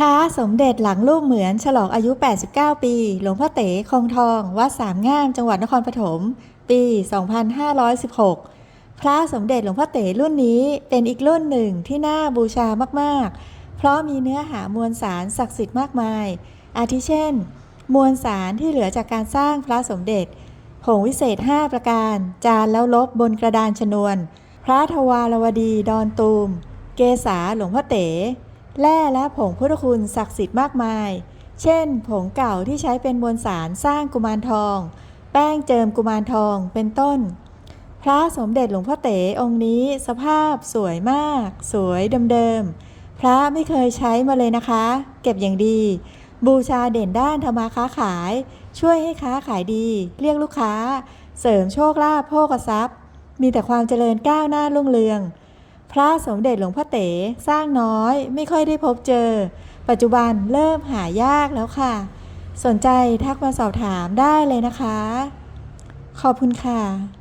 พระสมเด็จหลังลูกเหมือนฉลองอายุ 89 ปี หลวงพ่อเต๋คงทอง วัดสามงาม จังหวัดนครปฐม ปี 2516 พระสมเด็จหลวงพ่อเต๋รุ่นนี้เป็นอีกรุ่นหนึ่งที่น่าบูชามากๆ เพราะมีเนื้อหามวลสารศักดิ์สิทธิ์มากมาย อาทิเช่น มวลสารที่เหลือจากการสร้างพระสมเด็จ ผงวิเศษ 5 ประการ จานแล้วลบบนกระดานชนวน พระทวารวดีดอนตูม เกษาหลวงพ่อเต๋ แร่และผงพุทธคุณศักดิ์สิทธิ์มากมาย เช่น ผงเก่าที่ใช้เป็นมวลสารสร้างกุมารทอง แป้งเจิมกุมารทองเป็นต้น พระสมเด็จหลวงพ่อเต๋องค์นี้สภาพสวยมาก สวยเดิมๆพระไม่เคยใช้มาเลยนะคะ เก็บอย่างดี บูชาเด่นด้านธรรมาค้าขาย ช่วยให้ค้าขายดี เรียกลูกค้า เสริมโชคลาภโภคทรัพย์ มีแต่ความเจริญก้าวหน้ารุ่งเรือง พระสมเด็จหลวงพ่อเต๋สร้างน้อยไม่ค่อยได้พบเจอ ปัจจุบันเริ่มหายากแล้วค่ะ สนใจทักมาสอบถามได้เลยนะคะ ขอบคุณค่ะ